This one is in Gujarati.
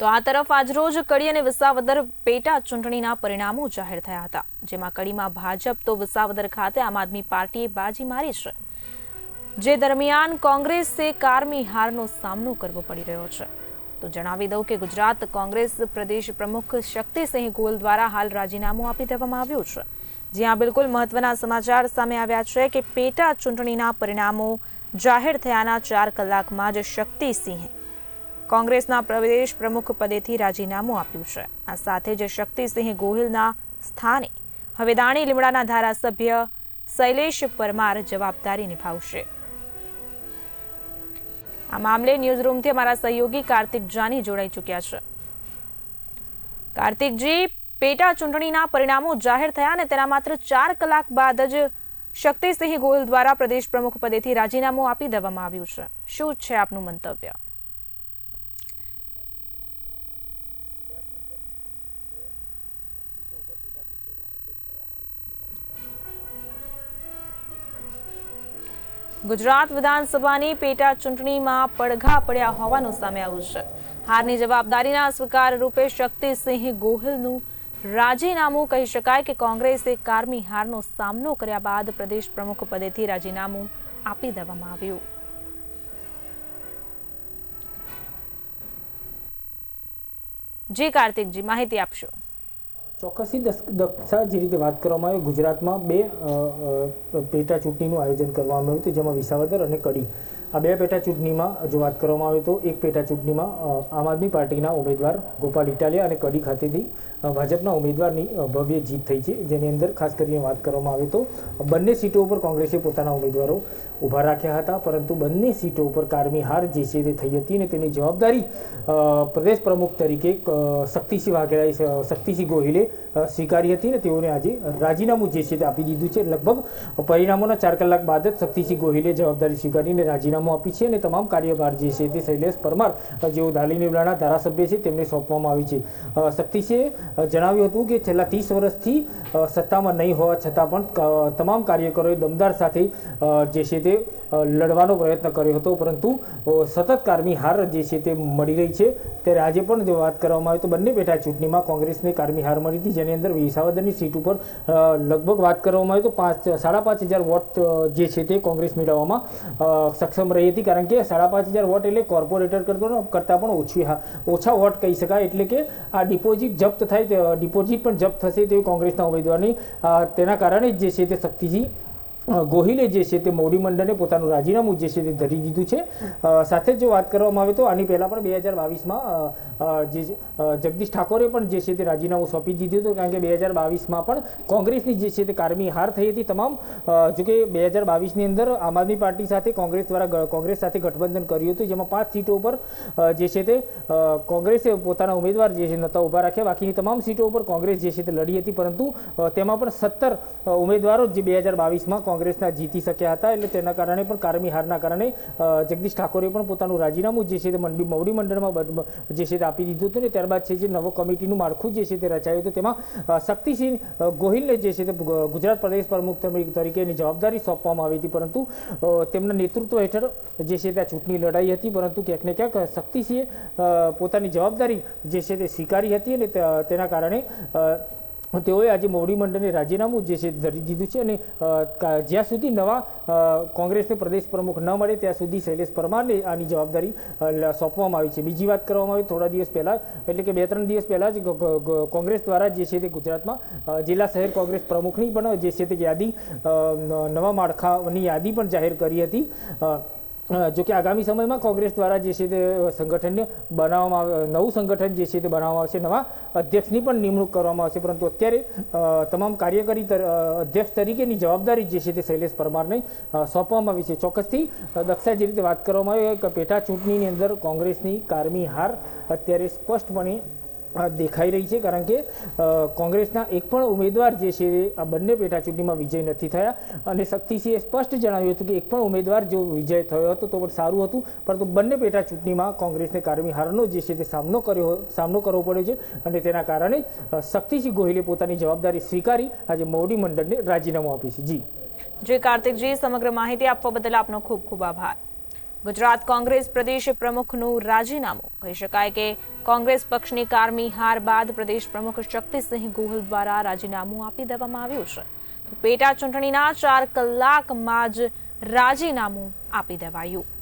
તો આ તરફ આજરોજ કડી અને વિસાવદર પેટા ચૂંટણીના પરિણામો જાહેર થયા હતા. જેમાં કડીમાં ભાજપ તો વિસાવદર ખાતે આમ આદમી પાર્ટીએ બાજી મારી છે. જે દરમિયાન કોંગ્રેસે કારમી હારનો સામનો કરવો પડી રહ્યો છે. તો જણાવી દઉં કે ગુજરાત કોંગ્રેસ પ્રદેશ પ્રમુખ શક્તિસિંહ ગોલ દ્વારા હાલ રાજીનામું આપી દેવામાં આવ્યું છે. જ્યાં બિલકુલ મહત્વના સમાચાર સામે આવ્યા છે કે પેટા ચૂંટણીના પરિણામો જાહેર થયાના ચાર કલાકમાં જ શક્તિસિંહે કોંગ્રેસના પ્રદેશ પ્રમુખ પદેથી રાજીનામું આપ્યું છે. આ સાથે જ શક્તિસિંહ ગોહિલના સ્થાને હવે દાણી લીમડાના ધારાસભ્ય શૈલેષ પરમાર જવાબદારી નિભાવશે. આ મામલે ન્યૂઝરૂમથી અમારા સહયોગી કાર્તિક જાની જોડાઈ ચૂક્યા છે. કાર્તિકજી, પેટા ચૂંટણીના પરિણામો જાહેર થયા અને તેના માત્ર ચાર કલાક બાદ જ શક્તિસિંહ ગોહિલ દ્વારા પ્રદેશ પ્રમુખ પદેથી રાજીનામું આપી દેવામાં આવ્યું છે. શું છે આપનું મંતવ્ય? ગુજરાત વિધાનસભાની પેટા ચૂંટણીમાં પડઘા પડ્યા હોવાનું સામે આવ્યું છે. હારની જવાબદારીના સ્વીકાર રૂપે શક્તિસિંહ ગોહિલનું રાજીનામું કહી શકાય કે કોંગ્રેસે કારમી હારનો સામનો કર્યા બાદ પ્રદેશ પ્રમુખ પદેથી રાજીનામું આપી દેવામાં આવ્યું. જી કાર્તિકજી, માહિતી આપશો. ચોક્કસથી જે રીતે વાત કરવામાં આવે, ગુજરાતમાં બે પેટા ચૂંટણીનું આયોજન કરવામાં આવ્યું હતું, જેમાં વિસાવદર અને કડી. આ બે પેટા ચૂંટણીમાં, જો વાત કરવામાં આવે તો એક પેટા ચૂંટણીમાં આમ આદમી પાર્ટીના ઉમેદવાર ગોપાલ ઇટાલિયા અને કડી ખાતેથી ભાજપના ઉમેદવારની ભવ્ય જીત થઈ છે. જેની અંદર ખાસ કરીને વાત કરવામાં આવે તો, બંને સીટો ઉપર કોંગ્રેસે પોતાના ઉમેદવારો ઊભા રાખ્યા હતા, પરંતુ બંને સીટો ઉપર કારમી હાર જે છે તે થઈ હતી અને તેની જવાબદારી પ્રદેશ પ્રમુખ તરીકે શક્તિસિંહ વાઘેલાએ શક્તિસિંહ ગોહિલે સ્વીકારી હતી અને તેઓને આજે રાજીનામું જે છે તે આપી દીધું છે. લગભગ પરિણામોના ચાર કલાક બાદ જ શક્તિસિંહ ગોહિલે જવાબદારી સ્વીકારીને રાજીનામું આપી છે અને તમામ કાર્યભાર જે છે તે શૈલેષ પરમાર જેઓ નીવડાના ધારાસભ્ય છે તેમને સોંપવામાં આવી છે. શક્તિસિંહે જણાવ્યું હતું કે છેલ્લા ત્રીસ વર્ષથી સત્તામાં નહીં હોવા છતાં પણ તમામ કાર્યકરોએ દમદાર સાથે જે છે તે લડવાનો પ્રયત્ન કર્યો હતો. પરંતુ સતત કારમી હાર જે છે તે મળી રહી છે. ત્યારે આજે પણ જો વાત કરવામાં આવે તો બંને પેટા ચૂંટણીમાં કોંગ્રેસને કારમી હાર મળી હતી. જેની અંદર વિસાવદરની સીટ ઉપર લગભગ વાત કરવામાં આવે તો પાંચ સાડા પાંચ હજાર વોટ જે છે તે કોંગ્રેસ મેળવવામાં અ, સક્ષમ રહી હતી કારણ કે સાડા પાંચ હજાર વોટ એટલે કોર્પોરેટર કરતો કરતાં પણ ઓછી ઓછા વોટ કહી શકાય. એટલે કે આ ડિપોઝિટ જપ્ત થાય ડિપોઝિટ પણ જપ્ત થશે તેવી કોંગ્રેસના ઉમેદવારની તેના કારણે જ જે છે તે શક્તિસિંહ અ, ગોહિલે જે છે તે મોવડી મંડળે પોતાનું રાજીનામું જે છે તે ધરી દીધું છે. સાથે જ વાત કરવામાં આવે તો આની પહેલા પણ બે હજાર બાવીસમાં જે જગદીશ ઠાકોરે પણ જે છે તે રાજીનામું સોંપી દીધું હતું, કારણ કે બે હજાર બાવીસમાં પણ કોંગ્રેસની જે છે તે કારમી હાર થઈ હતી તમામ જોકે બે હજાર બાવીસની અંદર આમ આદમી પાર્ટી સાથે કોંગ્રેસ દ્વારા કોંગ્રેસ સાથે ગઠબંધન કર્યું હતું, જેમાં પાંચ સીટો ઉપર જે છે તે કોંગ્રેસે પોતાના ઉમેદવાર જે છે નતા ઊભા રાખ્યા, બાકીની તમામ સીટો ઉપર કોંગ્રેસ જે છે તે લડી હતી, પરંતુ તેમાં પણ સત્તર ઉમેદવારો જે બે હજાર બાવીસમાં કોંગ્રેસના જીતી શક્યા હતા એટલે તેના કારણે પણ કારમી હારના કારણે જગદીશ ઠાકોરે પણ પોતાનું રાજીનામું જે છે તે મંડી મવડી મંડળમાં જે છે તે આપી દીધું હતું ને ત્યારબાદ છે જે નવો કમિટીનું માળખું જે છે તે રચાયું હતું તેમાં શક્તિસિંહ ગોહિલને જે છે તે ગુજરાત પ્રદેશ પ્રમુખ તરીકે તરીકેની જવાબદારી સોંપવામાં આવી હતી પરંતુ તેમના નેતૃત્વ હેઠળ જે છે તે ચૂંટણી લડાઈ હતી પરંતુ ક્યાંક ને ક્યાંક શક્તિસિંહે પોતાની જવાબદારી જે છે તે સ્વીકારી હતી અને તેના કારણે તેઓએ આજે મોવડી મંડળને રાજીનામું જે છે ધરી દીધું છે અને જ્યાં સુધી નવા કોંગ્રેસને પ્રદેશ પ્રમુખ ન મળે ત્યાં સુધી શૈલેષ પરમારને આની જવાબદારી સોંપવામાં આવી છે. બીજી વાત કરવામાં આવે થોડા દિવસ પહેલા, એટલે કે બે ત્રણ દિવસ પહેલા જ કોંગ્રેસ દ્વારા જે છે તે ગુજરાતમાં જિલ્લા શહેર કોંગ્રેસ પ્રમુખની પણ જે છે તે યાદી નવા માળખાની યાદી પણ જાહેર કરી હતી. જો કે આગામી સમયમાં કોંગ્રેસ દ્વારા જે છે તે સંગઠનને બનાવવામાં આવે નવું સંગઠન જે છે તે બનાવવામાં આવશે, નવા અધ્યક્ષની પણ નિમણૂક કરવામાં આવશે. પરંતુ અત્યારે તમામ કાર્યકારી અધ્યક્ષ તરીકેની જવાબદારી જે છે તે શૈલેષ પરમારને સોંપવામાં આવી છે. ચોક્કસથી દક્ષા જે રીતે વાત કરવામાં આવી કે પેટા ચૂંટણીની અંદર કોંગ્રેસની કારમી હાર અત્યારે સ્પષ્ટપણે દેખાઈ રહી છે, કારણ કે કોંગ્રેસના એક પણ ઉમેદવાર જે છે, આ બંને પેટા ચૂંટણીમાં વિજય નથી થયા. અને શક્તિસિંહે સ્પષ્ટ જણાવ્યું હતું કે એક પણ ઉમેદવાર જો વિજય થયો હતો તો પણ સારું હતું, પરંતુ બંને પેટા ચૂંટણીમાં કોંગ્રેસને કારમી હારનો જે છે તે સામનો કર્યો, સામનો કરવો પડ્યો છે. અને તેના કારણે શક્તિસિંહ ગોહિલે પોતાની જવાબદારી સ્વીકારી આજે મોવડી મંડળને રાજીનામું આપ્યું છે. જી. જે કાર્તિકજી, સમગ્ર માહિતી આપવા બદલ આપનો ખૂબ ખૂબ આભાર. ગુજરાત કોંગ્રેસ પ્રદેશ પ્રમુખનું રાજીનામું. કહી શકાય કે કોંગ્રેસ પક્ષની કારમી હાર બાદ પ્રદેશ પ્રમુખ શક્તિસિંહ ગોહિલ દ્વારા રાજીનામું આપી દેવામાં આવ્યું છે. તો પેટા ચૂંટણીના ચાર કલાકમાં જ રાજીનામું આપી દેવાયું.